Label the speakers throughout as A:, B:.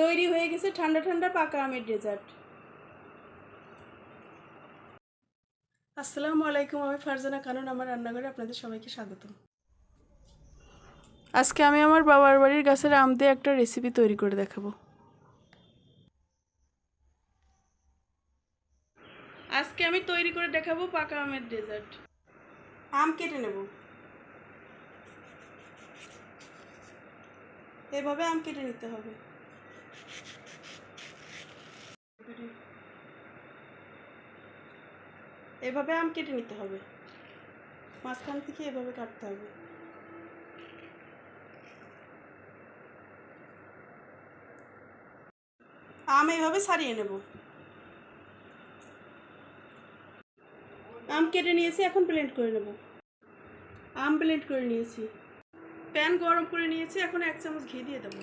A: তৈরি হয়ে গেছে ঠান্ডা ঠান্ডা পাকা আমের ডেজার্ট। আসসালামু আলাইকুম আমি ফারজানা কানুন আমার রান্নাঘরে আপনাদের সবাইকে স্বাগতম। আজকে আমি আমার বাবার বাড়ির গাছের আম দিয়ে একটা রেসিপি তৈরি করে দেখাবো। আজকে আমি তৈরি করে দেখাবো পাকা আমের ডেজার্ট। আম কেটে নেব। এভাবে আম কেটে নিতে হবে। এভাবে আম কেটে নিতে হবে। মাঝখান থেকে এভাবে কাটতে হবে। আম এইভাবে সারিয়ে নেব। আম কেটে নিয়েছি, এখন ব্লেন্ড করে নেব। আম ব্লেন্ড করে নিয়েছি। প্যান গরম করে নিয়েছি, এখন এক চামচ ঘি দিয়ে দেবো।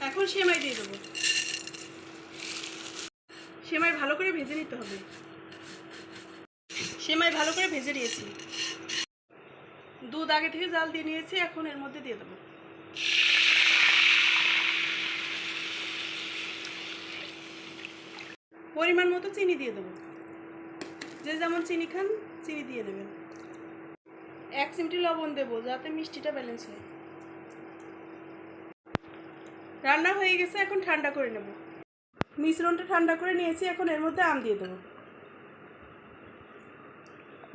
A: এখন সেমাই দিয়ে দেবো। সেমাই ভালো করে ভেজে নিতে হবে। সেমাই ভালো করে ভেজে নিয়েছি। দুধ আগে থেকে জাল দিয়ে নিয়েছি, এখন এর মধ্যে দিয়ে দেবো। পরিমাণ মতো চিনি দিয়ে দেবো। যে যেমন চিনি খান, চিনি দিয়ে নেবেন। এক চিমটি লবণ দেবো, যাতে মিষ্টিটা ব্যালেন্স হয়। রান্না হয়ে গেছে, এখন ঠান্ডা করে নেব। মিশ্রণটা ঠান্ডা করে নিয়েছি, এখন এর মধ্যে আম দিয়ে দেবো।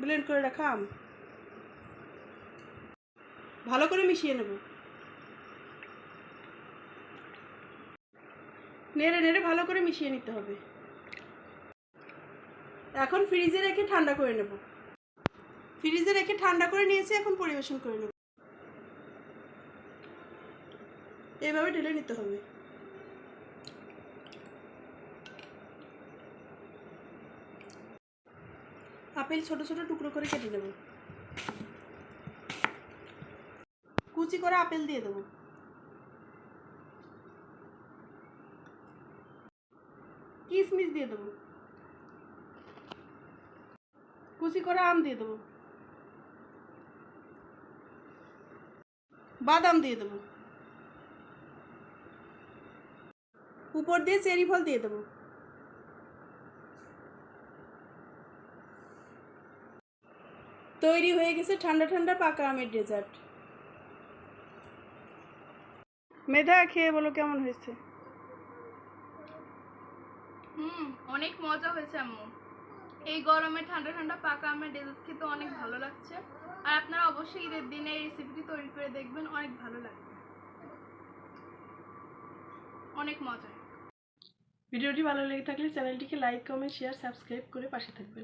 A: ব্লেন্ড করে রাখা আম। ভালো করে মিশিয়ে নেব। নেড়ে নেড়ে ভালো করে মিশিয়ে নিতে হবে। এখন ফ্রিজে রেখে ঠান্ডা করে নেব। ফ্রিজে রেখে ঠান্ডা করে নিয়েছি, এখন পরিবেশন করে নেব। এভাবে ঢেলে নিতে হবে। আপেল ছোট ছোট টুকরো করে কেটে নেব। কুচি করে আপেল দিয়ে দেবো। কিশমিশ দিয়ে দেবো। কুচি করে আম দিয়ে দেবো। বাদাম দিয়ে দেবো। উপর দিয়ে চেরি ফল দিয়ে দেবো। তৈরি হয়ে গেছে ঠান্ডা ঠান্ডা পাকা আমের ডেজার্ট। মেধা, খেয়ে বলো কেমন হয়েছে?
B: হুম, অনেক মজা হয়েছে আম্মু। এই গরমে ঠান্ডা ঠান্ডা পাকা আমের ডেজার্ট খেতে অনেক ভালো লাগছে। আর আপনারা অবশ্যই ঈদের দিনে এই রেসিপিটি তৈরি করে দেখবেন, অনেক ভালো লাগবে। অনেক মজা।
A: ভিডিওটি ভালো লেগে থাকলে চ্যানেলটিকে লাইক কমেন্ট শেয়ার সাবস্ক্রাইব করে পাশে থাকবেন।